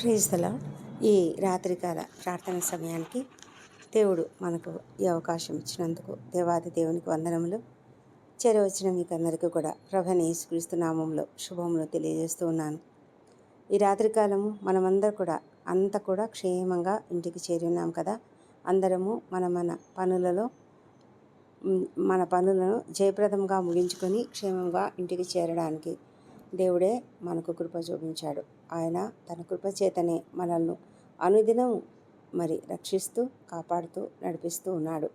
ప్రీజ్దల ఈ రాత్రికాల ప్రార్థన సమయానికి దేవుడు మనకు ఈ అవకాశం ఇచ్చినందుకు దేవాది దేవునికి వందనములు. చేరవచ్చిన మీకు అందరికీ కూడా ప్రభని యేసుక్రీస్తు నామంలో శుభములు తెలియజేస్తూ ఉన్నాను. ఈ రాత్రికాలము మనమందరూ కూడా అంత కూడా క్షేమంగా ఇంటికి చేరి ఉన్నాం కదా. అందరము మన మన పనులలో మన పనులను జయప్రదంగా ముగించుకొని క్షేమంగా ఇంటికి చేరడానికి దేవుడే మనకు కృప చూపించాడు. ఆయన తన కృపచేతనే మనల్ని అనుదినం మరి రక్షిస్తూ కాపాడుతూ నడిపిస్తూ ఉన్నాడు.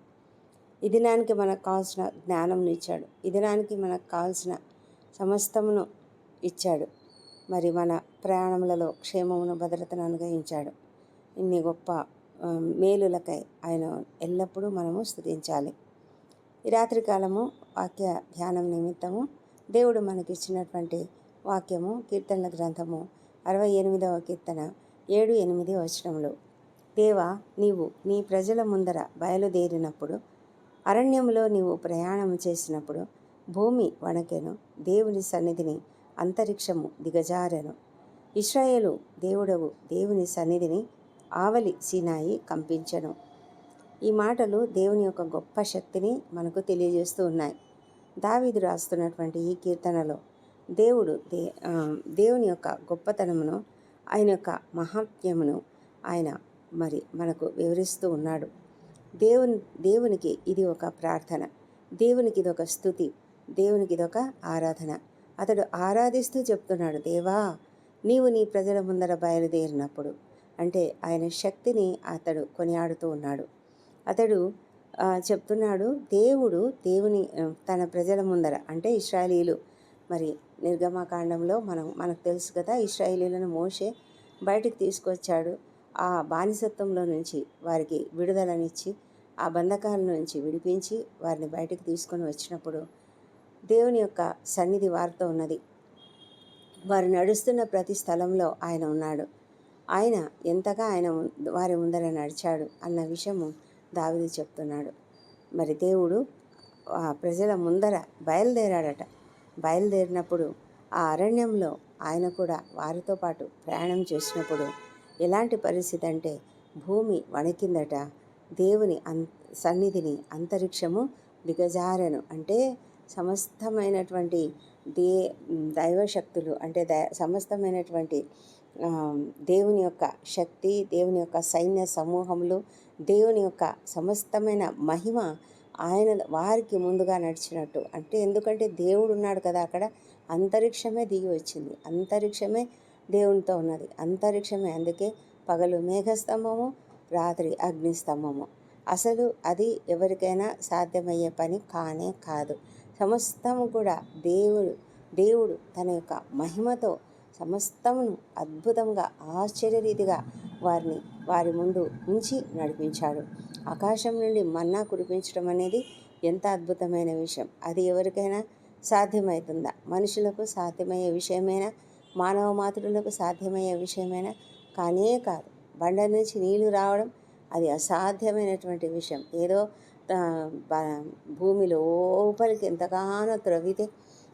ఈ దినానికి మనకు కావాల్సిన జ్ఞానంను ఇచ్చాడు. ఈ దినానికి మనకు కావాల్సిన సమస్తమును ఇచ్చాడు. మరి మన ప్రయాణములలో క్షేమమును భద్రతను అనుగ్రహించాడు. ఇన్ని గొప్ప మేలులకై ఆయన ఎల్లప్పుడూ మనము స్థుతించాలి. ఈ రాత్రి కాలము వాక్య ధ్యానం నిమిత్తము దేవుడు మనకిచ్చినటువంటి వాక్యము కీర్తనల గ్రంథము అరవై ఎనిమిదవ కీర్తన ఏడు ఎనిమిది వచనములు. దేవా నీవు నీ ప్రజల ముందర బయలుదేరినప్పుడు అరణ్యములో నీవు ప్రయాణం చేసినప్పుడు భూమి వణకెను దేవుని సన్నిధిని అంతరిక్షము దిగజారెను. ఇస్రాయేలు దేవుడవు దేవుని సన్నిధిని ఆవలి సీనాయి కంపించను. ఈ మాటలు దేవుని యొక్క గొప్ప శక్తిని మనకు తెలియజేస్తూ ఉన్నాయి. దావీదు రాస్తున్నటువంటి ఈ కీర్తనలో దేవుడు దే దేవుని యొక్క గొప్పతనమును ఆయన యొక్క మహాత్మ్యమును ఆయన మరి మనకు వివరిస్తూ ఉన్నాడు. దేవుని దేవునికి ఇది ఒక ప్రార్థన. దేవునికి ఇది ఒక స్థుతి. దేవునికి ఇది ఒక ఆరాధన. అతడు ఆరాధిస్తూ చెప్తున్నాడు దేవా నీవు నీ ప్రజల ముందర బయలుదేరినప్పుడు అంటే ఆయన శక్తిని అతడు కొనియాడుతూ ఉన్నాడు. అతడు చెప్తున్నాడు దేవుడు దేవుని తన ప్రజల ముందర అంటే ఇస్రాయలీలు మరి నిర్గమాకాండంలో మనం మనకు తెలుసు కదా ఇస్రాయిలీలను మోషే బయటికి తీసుకొచ్చాడు. ఆ బానిసత్వంలో నుంచి వారికి విడుదలనిచ్చి ఆ బంధకాల నుంచి విడిపించి వారిని బయటికి తీసుకొని వచ్చినప్పుడు దేవుని యొక్క సన్నిధి వారితో ఉన్నది. వారు నడుస్తున్న ప్రతి స్థలంలో ఆయన ఉన్నాడు. ఆయన ఎంతగా ఆయన వారి ముందర నడిచాడు అన్న విషయము దావిది చెప్తున్నాడు. మరి దేవుడు ఆ ప్రజల ముందర బయలుదేరాడట. బయలుదేరినప్పుడు ఆ అరణ్యంలో ఆయన కూడా వారితో పాటు ప్రయాణం చేసినప్పుడు ఎలాంటి పరిస్థితి అంటే భూమి వణికిందట. దేవుని అన్ సన్నిధిని అంతరిక్షము దిగజారెను. అంటే సమస్తమైనటువంటి దే దైవశక్తులు అంటే ద సమస్తమైనటువంటి దేవుని యొక్క శక్తి దేవుని యొక్క సైన్య సమూహములు దేవుని యొక్క సమస్తమైన మహిమ ఆయన వారికి ముందుగా నడిచినట్టు. అంటే ఎందుకంటే దేవుడు ఉన్నాడు కదా అక్కడ. అంతరిక్షమే దిగి వచ్చింది. అంతరిక్షమే దేవునితో ఉన్నది. అంతరిక్షమే. అందుకే పగలు మేఘస్తంభము రాత్రి అగ్నిస్తంభము. అసలు అది ఎవరికైనా సాధ్యమయ్యే పని కానే కాదు. సమస్తము కూడా దేవుడు దేవుడు తన యొక్క మహిమతో సమస్తమును అద్భుతంగా ఆశ్చర్యరీతిగా వారిని వారి ముందు ఉంచి నడిపించాడు. ఆకాశం నుండి మన్నా కురిపించడం అనేది ఎంత అద్భుతమైన విషయం. అది ఎవరికైనా సాధ్యమవుతుందా మనుషులకు సాధ్యమయ్యే విషయమైనా? మానవ మాతృలకు సాధ్యమయ్యే విషయమైనా? కానే కాదు. బండ నుంచి నీళ్ళు రావడం అది అసాధ్యమైనటువంటి విషయం. ఏదో భూమిలో లోపలికి ఎంతగానో త్రవ్వితే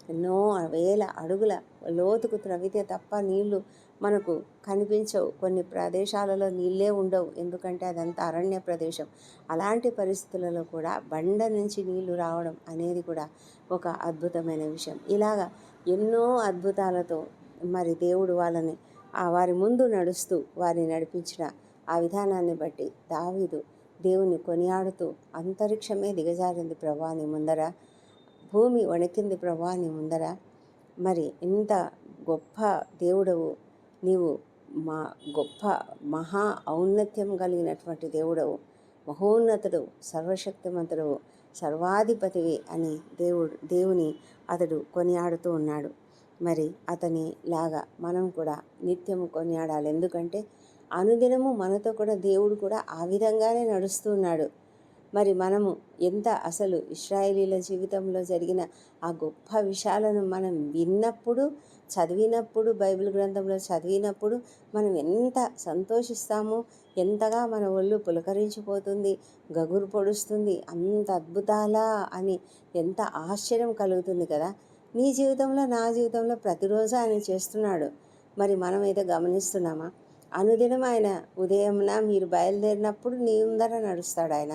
ఎన్నో వేల అడుగుల లోతుకు త్రవ్వితే తప్ప నీళ్ళు మనకు కనిపించవు. కొన్ని ప్రదేశాలలో నీళ్ళే ఉండవు. ఎందుకంటే అదంతా అరణ్య ప్రదేశం. అలాంటి పరిస్థితులలో కూడా బండ నుంచి నీళ్ళు రావడం అనేది కూడా ఒక అద్భుతమైన విషయం. ఇలాగా ఎన్నో అద్భుతాలతో మరి దేవుడు వాళ్ళని ఆ వారి ముందు నడుస్తూ వారిని నడిపించిన ఆ విధానాన్ని బట్టి దావీదు దేవుని కొనియాడుతూ అంతరిక్షమే దిగజారింది ప్రభా నీ ముందర. భూమి వణికింది ప్రభా నీ ముందర. మరి ఇంత గొప్ప దేవుడవు నీవు మా గొప్ప మహా ఔన్నత్యం కలిగినటువంటి దేవుడవు మహోన్నతుడు సర్వశక్తిమంతుడు సర్వాధిపతివి అని దేవుడు దేవుని అతడు కొనియాడుతూ ఉన్నాడు. మరి అతని లాగా మనం కూడా నిత్యము కొనియాడాలి. ఎందుకంటే అనుదినము మనతో కూడా దేవుడు కూడా ఆ విధంగానే నడుస్తున్నాడు మరి మనము ఎంత అసలు ఇస్రాయేలీల జీవితంలో జరిగిన ఆ గొప్ప విషయాలను మనం విన్నప్పుడు చదివినప్పుడు బైబిల్ గ్రంథంలో చదివినప్పుడు మనం ఎంత సంతోషిస్తామో ఎంతగా మన ఒళ్ళు పులకరించిపోతుంది గగురు పొడుస్తుంది అంత అద్భుతాలా అని ఎంత ఆశ్చర్యం కలుగుతుంది కదా. నీ జీవితంలో నా జీవితంలో ప్రతిరోజు ఆయన చేస్తున్నాడు. మరి మనం అయితే గమనిస్తున్నామా? అనుదినం ఆయన ఉదయంన మీరు బయలుదేరినప్పుడు నీ ఉందర నడుస్తాడు ఆయన.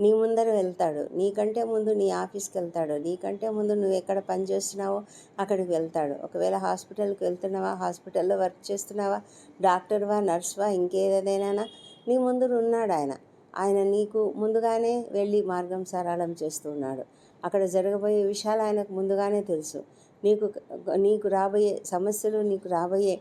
నీ ముందర వెళ్తాడు. నీకంటే ముందు నీ ఆఫీస్కి వెళ్తాడు. నీకంటే ముందు నువ్వు ఎక్కడ పని చేస్తున్నావో అక్కడికి వెళ్తాడు. ఒకవేళ హాస్పిటల్కి వెళ్తున్నావా హాస్పిటల్లో వర్క్ చేస్తున్నావా డాక్టర్వా నర్స్వా ఇంకేదైనా నీ ముందు ఉన్నాడు ఆయన. ఆయన నీకు ముందుగానే వెళ్ళి మార్గం సరళం చేస్తూ ఉన్నాడు అక్కడ జరగబోయే విషయాలు ఆయనకు ముందుగానే తెలుసు. నీకు నీకు రాబోయే సమస్యలు నీకు రాబోయే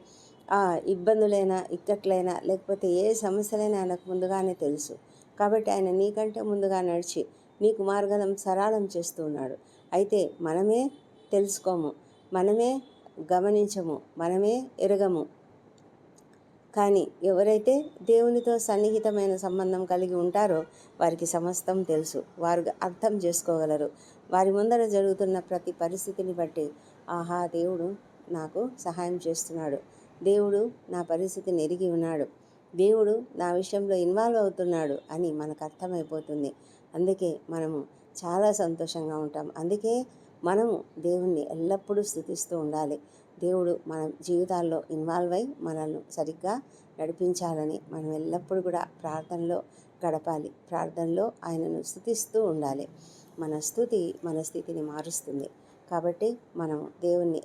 ఇబ్బందులైనా ఇక్కట్లైనా లేకపోతే ఏ సమస్యలైనా ఆయనకు ముందుగానే తెలుసు. కాబట్టి ఆయన నీకంటే ముందుగా నడిచి నీకు మార్గం సరళం చేస్తూ ఉన్నాడు అయితే మనమే తెలుసుకోము మనమే గమనించము మనమే ఎరగము. కానీ ఎవరైతే దేవునితో సన్నిహితమైన సంబంధం కలిగి ఉంటారో వారికి సమస్తం తెలుసు వారు అర్థం చేసుకోగలరు. వారి ముందర జరుగుతున్న ప్రతి పరిస్థితిని బట్టి ఆహా దేవుడు నాకు సహాయం చేస్తున్నాడు. దేవుడు నా పరిస్థితిని ఎరిగి ఉన్నాడు. దేవుడు నా విషయంలో ఇన్వాల్వ్ అవుతున్నాడు అని మనకు అర్థమైపోతుంది. అందుకే మనము చాలా సంతోషంగా ఉంటాం. అందుకే మనము దేవుణ్ణి ఎల్లప్పుడూ స్థుతిస్తూ ఉండాలి. దేవుడు మన జీవితాల్లో ఇన్వాల్వ్ అయి మనల్ని సరిగ్గా నడిపించాలని మనం ఎల్లప్పుడూ కూడా ప్రార్థనలో గడపాలి. ప్రార్థనలో ఆయనను స్థుతిస్తూ ఉండాలి. మన స్థుతి మన స్థితిని మారుస్తుంది. కాబట్టి మనము దేవుణ్ణి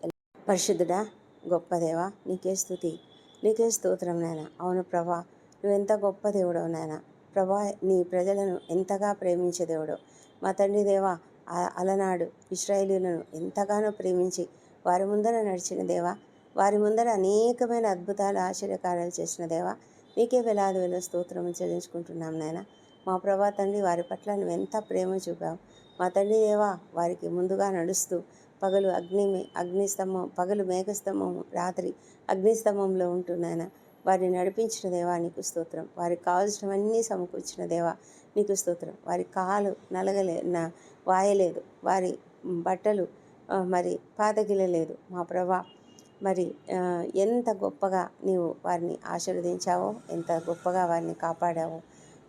పరిశుద్ధుడా గొప్ప దేవా నీకే స్థుతి. నీకే స్తోత్రం నాయన. అవును ప్రభా నువ్వెంత గొప్ప దేవుడవు నాయన. ప్రభా నీ ప్రజలను ఎంతగా ప్రేమించే దేవుడు మా తండ్రి దేవా అలనాడు ఇస్రాయేలీలను ఎంతగానో ప్రేమించి వారి ముందర నడిచిన దేవా వారి ముందర అనేకమైన అద్భుతాలు ఆశ్చర్యకార్యాలు చేసిన దేవా నీకే వేలాది వేల స్తోత్రం చెల్లించుకుంటున్నాం నాయన. మా ప్రభా తండ్రి వారి పట్ల నువ్వు ఎంత ప్రేమ చూపావు. మా తండ్రి దేవా వారికి ముందుగా నడుస్తూ పగలు అగ్ని మే- అగ్నిస్తంభం పగలు మేఘస్తంభము రాత్రి అగ్నిస్తంభంలో ఉంటున్నాయన వారిని నడిపించిన దేవా నీకు స్తోత్రం. వారికి కావాల్సినవన్నీ సమకూర్చిన దేవా నీకు స్తోత్రం. వారి కాలు నలగలే నా వాయలేదు. వారి బట్టలు మరి పాతగిలలేదు. మా ప్రభా మరి ఎంత గొప్పగా నీవు వారిని ఆశీర్వదించావో ఎంత గొప్పగా వారిని కాపాడావో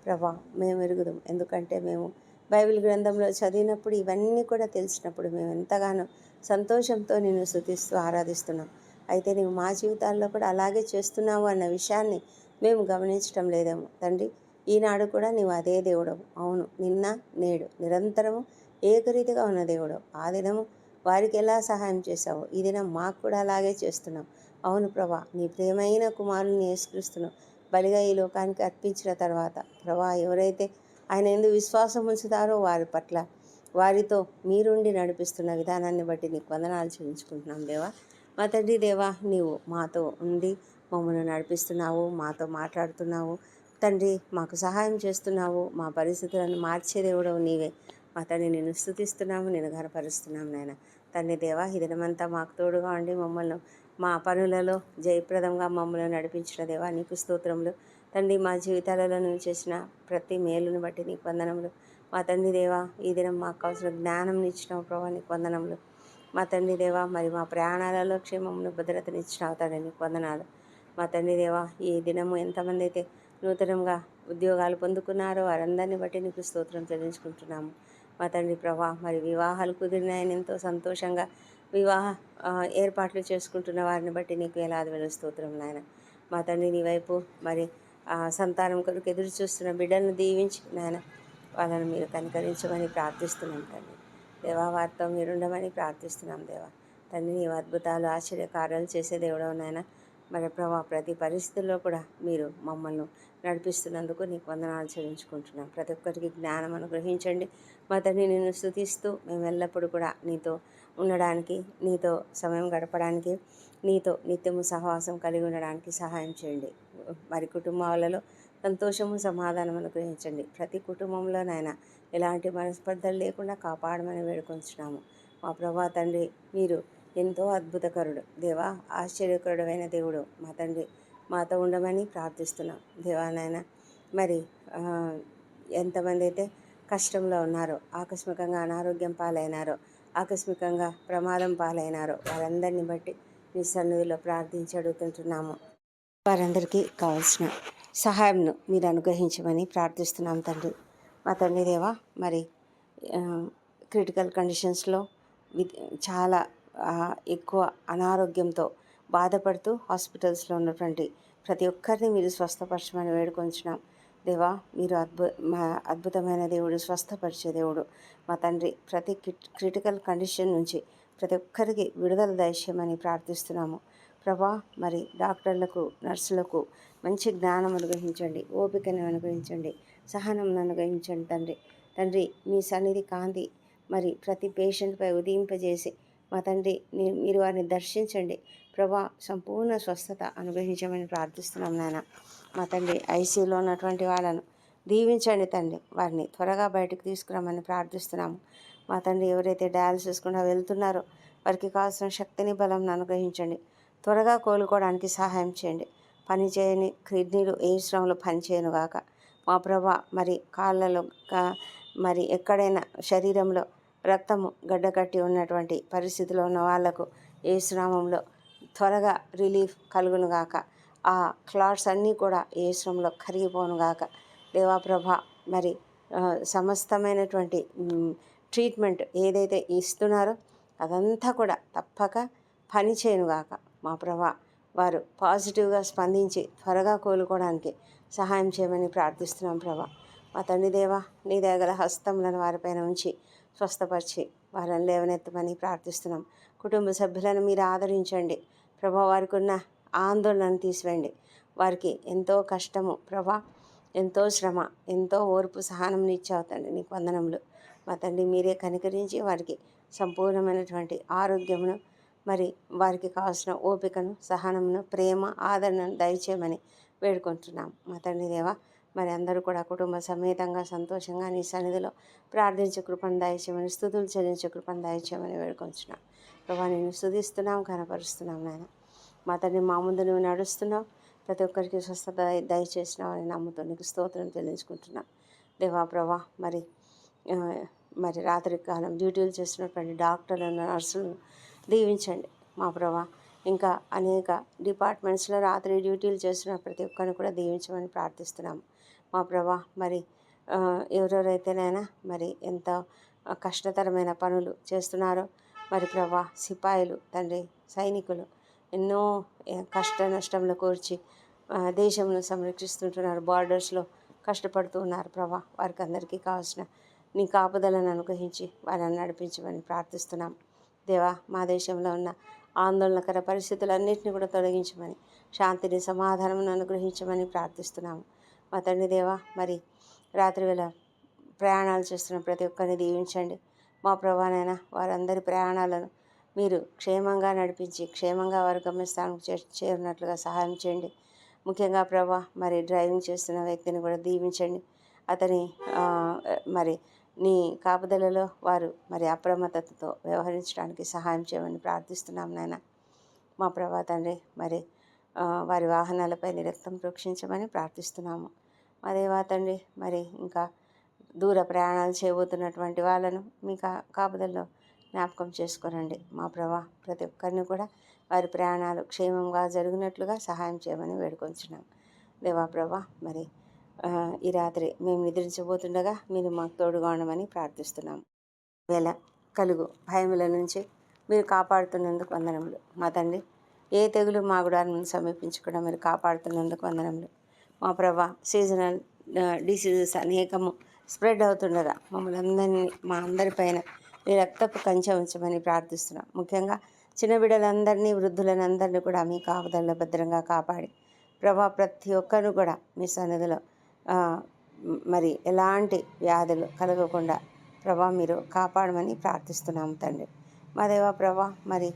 ప్రభా మేము ఎరుగుదాం. ఎందుకంటే మేము బైబిల్ గ్రంథంలో చదివినప్పుడు ఇవన్నీ కూడా తెలిసినప్పుడు మేము ఎంతగానో సంతోషంతో నిన్ను శుతిస్తూ ఆరాధిస్తున్నాం. అయితే నీవు మా జీవితాల్లో కూడా అలాగే చేస్తున్నావు అన్న విషయాన్ని మేము గమనించటం లేదేమో తండ్రి. ఈనాడు కూడా నీవు అదే దేవుడవు. అవును నిన్న నేడు నిరంతరము ఏకరీతిగా ఉన్న దేవుడు ఆ దినము వారికి ఎలా సహాయం చేశావో ఈ దినం మాకు కూడా అలాగే చేస్తున్నాం అవును ప్రభా నీ ప్రేమైన కుమారుని యేసుక్రీస్తును బలిగా ఈ లోకానికి అర్పించిన తర్వాత ప్రభా ఎవరైతే ఆయన ఎందుకు విశ్వాసం ఉంచుతారో వారి పట్ల వారితో మీరుండి నడిపిస్తున్న విధానాన్ని బట్టి నీకు వందనాలు చెల్లించుకుంటున్నాం దేవా. మా తండ్రి దేవా నీవు మాతో ఉండి మమ్మల్ని నడిపిస్తున్నావు మాతో మాట్లాడుతున్నావు. తండ్రి మాకు సహాయం చేస్తున్నావు. మా పరిస్థితులను మార్చే దేవుడవు నీవే. మా తండ్రి నేను స్థుతిస్తున్నాము నేను ఘనపరుస్తున్నాము నాయన. తండ్రి దేవా ఈ దినమంతా మాకు తోడుగా ఉండి మమ్మల్ని మా పనులలో జయప్రదంగా మమ్మల్ని నడిపించిన దేవా నీకు స్తోత్రములు. తండ్రి మా జీవితాలలో నువ్వు చేసిన ప్రతి మేలును బట్టి నీకు వందనములు. మా తండ్రి దేవా ఈ దినం మాకు కావాల్సిన జ్ఞానం ఇచ్చిన ప్రభా నీకు వందనములు. మా తండ్రి దేవా మరి మా ప్రయాణాలలో క్షేమమును భద్రతను తండ్రి నీకు వందనాలు. మా తండ్రి దేవా ఈ దినము ఎంతమంది అయితే నూతనంగా ఉద్యోగాలు పొందుకున్నారో వారందరిని బట్టి నీకు స్తోత్రం చెల్లించుకుంటున్నాము. మా తండ్రి ప్రభా మరి వివాహాలు కుదిరినాయని ఎంతో సంతోషంగా వివాహ ఏర్పాట్లు చేసుకుంటున్న వారిని బట్టి నీకు ఎలాది వెళ్ళ స్తోత్రం నాయన. మా తండ్రి నీ వైపు మరి సంతానం కొరకు ఎదురు చూస్తున్న బిడ్డలను దీవించి నాయన వాళ్ళని మీరు కనికరించమని ప్రార్థిస్తున్నాం తండ్రి. దేవా వారితో మీరుండమని ప్రార్థిస్తున్నాం దేవా. తండ్రి నీవు అద్భుతాలు ఆశ్చర్య కార్యాలు చేసే దేవుడవు నాయన. మరి ప్రభా ప్రతి పరిస్థితుల్లో కూడా మీరు మమ్మల్ని నడిపిస్తున్నందుకు నీకు వందనాలు చెల్లించుకుంటున్నాం. ప్రతి ఒక్కరికి జ్ఞానం అనుగ్రహించండి. మా తండ్రి నిన్ను స్థుతిస్తూ మేము ఎల్లప్పుడూ కూడా నీతో ఉండడానికి నీతో సమయం గడపడానికి నీతో నిత్యము సహవాసం కలిగి ఉండడానికి సహాయం చేయండి. మరి కుటుంబాలలో సంతోషము సమాధానం అనుగ్రహించండి. ప్రతి కుటుంబంలోనైనా ఎలాంటి మనస్పర్ధలు లేకుండా కాపాడమని వేడుకొంచున్నాము. మా ప్రభా తండ్రి మీరు ఎంతో అద్భుతకరుడు. దేవా ఆశ్చర్యకరుడమైన దేవుడు మా తండ్రి మాతో ఉండమని ప్రార్థిస్తున్నాం. దేవానైనా మరి ఎంతమంది అయితే కష్టంలో ఉన్నారో ఆకస్మికంగా అనారోగ్యం పాలైనారో ఆకస్మికంగా ప్రమాదం పాలైనారో వారందరిని బట్టి మీ సన్నిధిలో ప్రార్థించి అడుగుతుంటున్నాము. వారందరికీ కావాల్సిన సహాయంను మీరు అనుగ్రహించమని ప్రార్థిస్తున్నాం తండ్రి. మా తండ్రి దేవా మరి క్రిటికల్ కండిషన్స్లో వి చాలా ఎక్కువ అనారోగ్యంతో బాధపడుతూ హాస్పిటల్స్లో ఉన్నటువంటి ప్రతి ఒక్కరిని మీరు స్వస్థపరచమని వేడుకొంచున్నాం. దేవా మీరు అద్భు మా అద్భుతమైన దేవుడు స్వస్థపరిచే దేవుడు. మా తండ్రి ప్రతి కిట్ క్రిటికల్ కండిషన్ నుంచి ప్రతి ఒక్కరికి విడుదల దయచేయమని ప్రార్థిస్తున్నాము. ప్రభా మరి డాక్టర్లకు నర్సులకు మంచి జ్ఞానం అనుగ్రహించండి ఓపికను అనుగ్రహించండి సహనం అనుగ్రహించండి తండ్రి. తండ్రి మీ సన్నిధి కాంతి మరి ప్రతి పేషెంట్పై ఉదయింపజేసి మా తండ్రి మీరు వారిని దర్శించండి. ప్రభా సంపూర్ణ స్వస్థత అనుగ్రహించమని ప్రార్థిస్తున్నాం నాయన. మా తండ్రి ఐసీయూలో ఉన్నటువంటి వాళ్ళను దీవించండి తండ్రి. వారిని త్వరగా బయటకు తీసుకురామని ప్రార్థిస్తున్నాము. మా తండ్రి ఎవరైతే డయాలసిస్ కూడా వెళ్తున్నారో వారికి కావాల్సిన శక్తిని బలం అనుగ్రహించండి. త్వరగా కోలుకోవడానికి సహాయం చేయండి. పని చేయని కిడ్నీలు ఏ శ్రమలు పని చేయను గాక. మా ప్రభా మరి కాళ్ళలో మరి ఎక్కడైనా శరీరంలో రక్తము గడ్డకట్టి ఉన్నటువంటి పరిస్థితిలో ఉన్న వాళ్ళకు ఏ శ్రామంలో త్వరగా రిలీఫ్ కలుగును గాక. ఆ క్లాట్స్ అన్నీ కూడా ఏ శ్రమంలో కరిగిపోను గాక. దేవాప్రభ మరి సమస్తమైనటువంటి ట్రీట్మెంట్ ఏదైతే ఇస్తున్నారో అదంతా కూడా తప్పక పని చేయనుగాక మా ప్రభా వారు పాజిటివ్గా స్పందించి త్వరగా కోలుకోవడానికి సహాయం చేయమని ప్రార్థిస్తున్నాం ప్రభా. మా తండ్రి దేవా నీ దయగల హస్తములను వారిపైన ఉంచి స్వస్థపరిచి వారిని లేవనెత్తమని ప్రార్థిస్తున్నాం. కుటుంబ సభ్యులను మీరు ఆదరించండి. ప్రభా వారికి ఉన్న ఆందోళనను తీసివేయండి. వారికి ఎంతో కష్టము ప్రభా ఎంతో శ్రమ ఎంతో ఓర్పు సహనం ఇచ్చావు తండ్రి నీకు వందనములు. మా తండ్రి మీరే కనికరించి వారికి సంపూర్ణమైనటువంటి ఆరోగ్యమును మరి వారికి కావాల్సిన ఓపికను సహనమును ప్రేమ ఆదరణను దయచేయమని వేడుకుంటున్నాం. మా తండ్రి దేవా మరి అందరూ కూడా కుటుంబ సమేతంగా సంతోషంగా నీ సన్నిధిలో ప్రార్థించే కృపను దయచేయమని స్థుతులు చెల్లించే కృపను దయచేయమని వేడుకొంచున్నాం ప్రభా నేను స్థుతిస్తున్నాం కనపరుస్తున్నాం నాయన. మా తండ్రి మా ముందు నువ్వు నడుస్తున్నావు. ప్రతి ఒక్కరికి స్వస్థత దయ- దయచేసినావు అని నమ్ముతూ నీకు స్తోత్రం చెల్లించుకుంటున్నాం. దేవా ప్రభా మరి మరి రాత్రి కాలం డ్యూటీలు చేస్తున్నటువంటి డాక్టర్లను నర్సులను దీవించండి. మా ప్రభా ఇంకా అనేక డిపార్ట్మెంట్స్లో రాత్రి డ్యూటీలు చేస్తున్న ప్రతి ఒక్కరిని కూడా దీవించమని ప్రార్థిస్తున్నాము. మా ప్రభా మరి ఎవరెవరైతేనైనా మరి ఎంత కష్టతరమైన పనులు చేస్తున్నారో మరి ప్రభా సిపాయిలు తండ్రి సైనికులు ఎన్నో కష్ట నష్టంలో కూర్చి దేశంను సంరక్షిస్తుంటున్నారు బార్డర్స్లో కష్టపడుతూ ఉన్నారు ప్రభా. వారికి అందరికీ కావాల్సిన నీ కాపుదలను అనుగ్రహించి వారిని నడిపించమని ప్రార్థిస్తున్నాం. దేవా మా దేశంలో ఉన్న ఆందోళనకర పరిస్థితులన్నింటినీ కూడా తొలగించమని శాంతిని సమాధానం అనుగ్రహించమని ప్రార్థిస్తున్నాము. మా తండ్రి దేవా మరి రాత్రి వేళ ప్రయాణాలు చేస్తున్న ప్రతి ఒక్కరిని దీవించండి. మా ప్రభానైనా వారందరి ప్రయాణాలను మీరు క్షేమంగా నడిపించి క్షేమంగా వారి గమ్యస్థానం చే చేరినట్లుగా సహాయం చేయండి. ముఖ్యంగా ప్రభా మరి డ్రైవింగ్ చేస్తున్న వ్యక్తిని కూడా దీవించండి. అతని మరి నీ కాపుదలలో వారు మరి అప్రమత్తతతో వ్యవహరించడానికి సహాయం చేయమని ప్రార్థిస్తున్నాం నాయన. మా ప్రభా తండ్రి మరి వారి వాహనాలపై నిరక్తం ప్రోక్షించమని ప్రార్థిస్తున్నాము. మా దేవా తండ్రి మరి ఇంకా దూర ప్రయాణాలు చేయబోతున్నటువంటి వాళ్ళను మీ కా కాపుదల్లో జ్ఞాపకం చేసుకోనండి మా ప్రభా ప్రతి ఒక్కరిని కూడా వారి ప్రయాణాలు క్షేమంగా జరిగినట్లుగా సహాయం చేయమని వేడుకొంచున్నాం. దేవా ప్రభా మరి ఈ రాత్రి మేము నిద్రించబోతుండగా మీరు మాకు తోడుగా ఉండమని ప్రార్థిస్తున్నాం. వేళ కలుగు. భయముల నుంచి మీరు కాపాడుతున్నందుకు వందనములు. మా తండ్రి ఏ తెగులు మా గుడాలను సమీపించకుండా మీరు కాపాడుతున్నందుకు వందనములు. మా ప్రభా సీజనల్ డిసీజెస్ అనేకము స్ప్రెడ్ అవుతుండగా మమ్మల్ని అందరినీ మా అందరిపైన మీ రక్తపు కంచె ఉంచమని ప్రార్థిస్తున్నాం. ముఖ్యంగా చిన్న బిడ్డలందరినీ వృద్ధులనందరినీ కూడా మీ కాపుదల్లో భద్రంగా కాపాడి ప్రభా ప్రతి ఒక్కరు కూడా మీ సన్నిధిలో మరి ఎలాంటి వ్యాధులు కలగకుండా ప్రభా మీరు కాపాడమని ప్రార్థిస్తున్నాము తండ్రి. మా దేవా ప్రభా మరి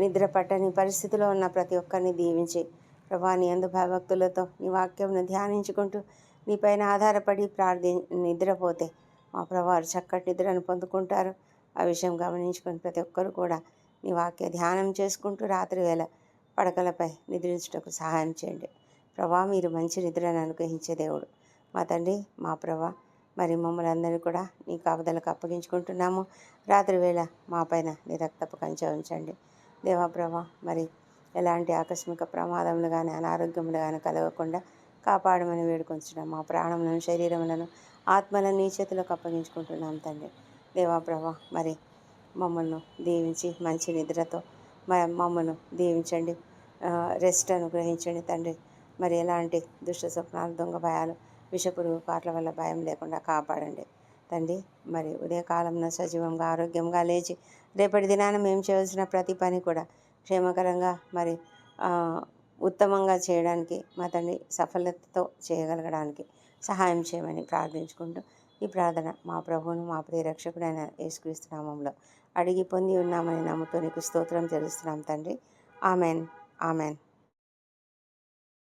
నిద్ర పట్టని పరిస్థితిలో ఉన్న ప్రతి ఒక్కరిని దీవించి ప్రభా నీ అందు భయభక్తులతో నీ వాక్యంను ధ్యానించుకుంటూ నీపైన ఆధారపడి ప్రార్థి నిద్రపోతే మా ప్రభావారు చక్కటి నిద్రను పొందుకుంటారు. ఆ విషయం గమనించుకొని ప్రతి ఒక్కరు కూడా నీ వాక్య ధ్యానం చేసుకుంటూ రాత్రి వేళ పడకలపై నిద్రించుటకు సహాయం చేయండి. ప్రభా మీరు మంచి నిద్రను అనుగ్రహించే దేవుడు. మా తండ్రి మా ప్రభా మరి మమ్మల్ని అందరినీ కూడా నీ కాపుదలకు అప్పగించుకుంటున్నాము. రాత్రి వేళ మా పైన నీ రక్తపు కంచె ఉంచండి. దేవాప్రభా మరి ఎలాంటి ఆకస్మిక ప్రమాదములు కానీ అనారోగ్యములు కానీ కలగకుండా కాపాడమని వేడుకొంచున్నాం. మా ప్రాణములను శరీరములను ఆత్మలను నీ చేతులకు అప్పగించుకుంటున్నాం తండ్రి. దేవాప్రభా మరి మమ్మల్ని దీవించి మంచి నిద్రతో మ- మమ్మల్ని దీవించండి. రెస్ట్ అనుగ్రహించండి తండ్రి. మరి ఎలాంటి దుష్ట స్వప్నాలు దొంగ భయాలు విషపురుగు కాట్ల వల్ల భయం లేకుండా కాపాడండి. తండ్రి మరి ఉదయకాలంలో సజీవంగా ఆరోగ్యంగా లేచి రేపటి దినాన మేము చేయవలసిన ప్రతి పని కూడా క్షేమకరంగా మరి ఉత్తమంగా చేయడానికి మా తండ్రి సఫలతతో చేయగలగడానికి సహాయం చేయమని ప్రార్థించుకుంటూ ఈ ప్రార్థన మా ప్రభువును మా ప్రియరక్షకుడైన యేసుక్రీస్తు నామంలో అడిగి పొంది ఉన్నామని నమ్ముతూ నీకు స్తోత్రం తెలుస్తున్నాం తండ్రి. ఆమెన్. ఆమెన్.